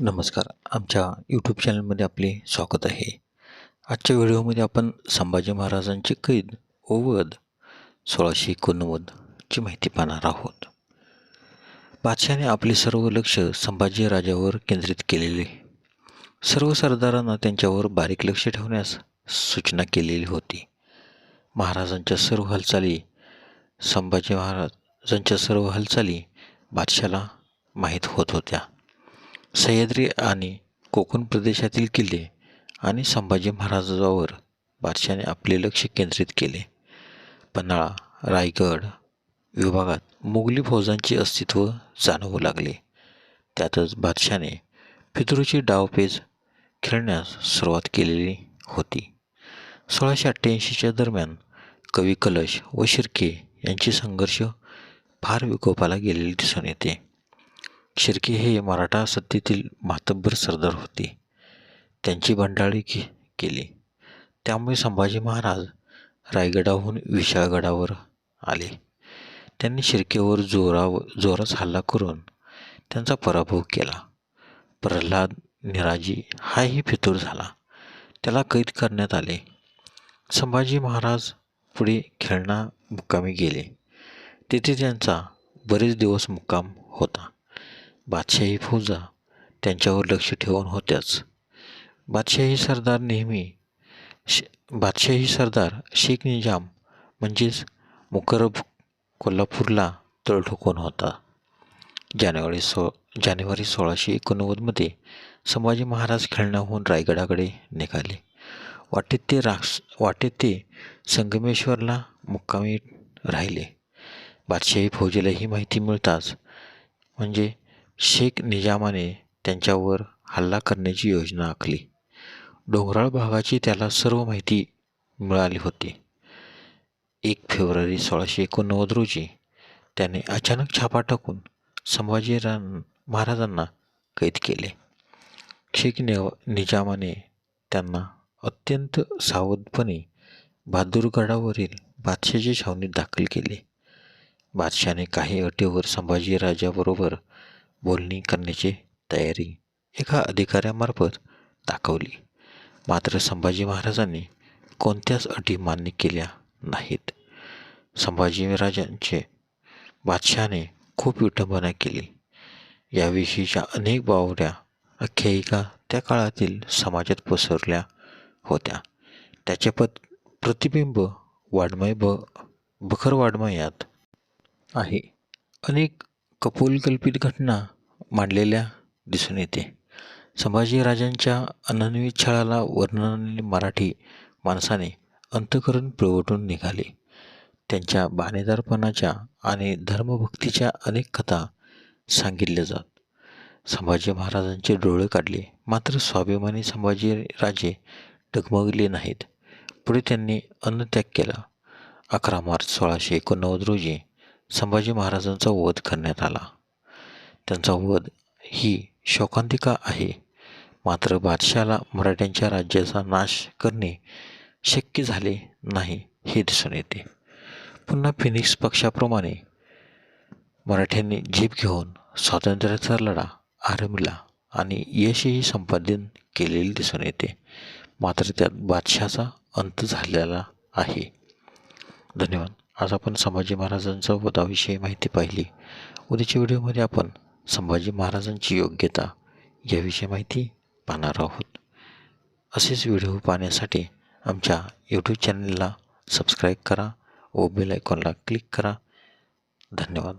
नमस्कार. आमच्या यूट्यूब चॅनलमध्ये आपले स्वागत आहे. आजच्या व्हिडिओमध्ये आपण संभाजी महाराजांची कैद व वध सोळाशे एकोणनव्वदची माहिती पाहणार आहोत. बादशाने आपले सर्व लक्ष संभाजी राजावर केंद्रित केलेले. सर्व सरदारांना त्यांच्यावर बारीक लक्ष ठेवण्यास सूचना केलेली होती. महाराजांच्या सर्व हालचाली संभाजी महाराजांच्या सर्व हालचाली बादशाला माहीत होत होत्या. सह्याद्री आणि कोकण प्रदेशातील किल्ले आणि संभाजी महाराजांवर बादशाने आपले लक्ष केंद्रित केले. पन्हाळा रायगड विभागात मुघली फौजांचे अस्तित्व जाणवू लागले. त्यातच बादशाने पितृची डावपेज खेळण्यास सुरुवात केलेली होती. सोळाशे अठ्ठ्याऐंशीच्या दरम्यान कवी कलश व शिर्के यांचे संघर्ष फार विकोपाला गेलेले दिसून येते. शिर्के हे मराठा सत्तेतील मातब्बर सरदार होते. त्यांची बंडाळी के केली. त्यामुळे संभाजी महाराज रायगडाहून विशाळगडावर आले. त्यांनी शिर्केवर जोरावर जोरास हल्ला करून त्यांचा पराभव केला. प्रल्हाद निराजी हाही फितूर झाला. त्याला कैद करण्यात आले. संभाजी महाराज पुढे खेळणा मुक्कामी गेले. तेथे त्यांचा बरेच दिवस मुक्काम होता. बादशाही फौजा त्यांच्यावर लक्ष ठेवून होत्याच. बादशाही सरदार नेहमी शे बादशाही सरदार शेख निजाम म्हणजेच मुकरब कोल्हापूरला तळ ठोकून होता. जानेवारी सो जानेवारी सोळाशे एकोणनव्वदमध्ये संभाजी महाराज खेळण्याहून रायगडाकडे निघाले. वाटेत ते राक्ष वाटेत ते संगमेश्वरला मुक्कामी राहिले. बादशाही फौजेला ही माहिती मिळताच म्हणजे शेख निजामाने त्यांच्यावर हल्ला करण्याची योजना आखली. डोंगराळ भागाची त्याला सर्व माहिती मिळाली होती. एक फेब्रुवारी सोळाशे एकोणनव्वद रोजी त्याने अचानक छापा टाकून संभाजीरा महाराजांना कैद केले. शेख निव निजामाने त्यांना अत्यंत सावधपणे बहादूरगडावरील बादशाच्या छावणीत दाखल केले. बादशाने काही अटीवर संभाजी राजाबरोबर बोलणी करण्याची तयारी एका अधिकाऱ्यामार्फत दाखवली. मात्र संभाजी महाराजांनी कोणत्याच अटी मान्य केल्या नाहीत. संभाजीराजांचे बादशहाने खूप विटंबना केली. याविषयीच्या अनेक बावऱ्या आख्यायिका त्या काळातील समाजात पसरल्या होत्या. त्याचे पत प्रतिबिंब वाड्मय ब बखर वाड्मयात आहे. अनेक कपोलकल्पित घटना मांडलेल्या दिसून येते. संभाजीराजांच्या अनन्वित छळाला वर्णनाने मराठी माणसाने अंतकरण पिळवटून निघाले. त्यांच्या बाणेदारपणाच्या आणि धर्मभक्तीच्या अनेक कथा सांगितल्या जात. संभाजी महाराजांचे डोळे काढले. मात्र स्वाभिमानी संभाजीराजे डगमगले नाहीत. पुढे त्यांनी अन्नत्याग केला. अकरा मार्च सोळाशे एकोणनव्वद रोजी संभाजी महाराजांचा वध करण्यात आला. त्यांचा वध ही शोकांतिका आहे. मात्र बादशाला मराठ्यांच्या राज्याचा नाश करणे शक्य झाले नाही हे दिसून येते. पुन्हा फिनिक्स पक्षाप्रमाणे मराठ्यांनी जीप घेऊन स्वातंत्र्याचा लढा आरंभला आणि यशही संपादन केलेले दिसून येते. मात्र त्यात बादशाचा अंत झालेला आहे. धन्यवाद. आज आपण संभाजी महाराजांचा वधाविषयी माहिती पाहिली. उद्याच्या व्हिडिओमध्ये आपण संभाजी महाराजांची योग्यता याविषयी माहिती पाहणार आहोत. असेच व्हिडिओ पाहण्यासाठी आमच्या यूट्यूब चॅनलला सबस्क्राईब करा व बेल आयकॉनला क्लिक करा. धन्यवाद.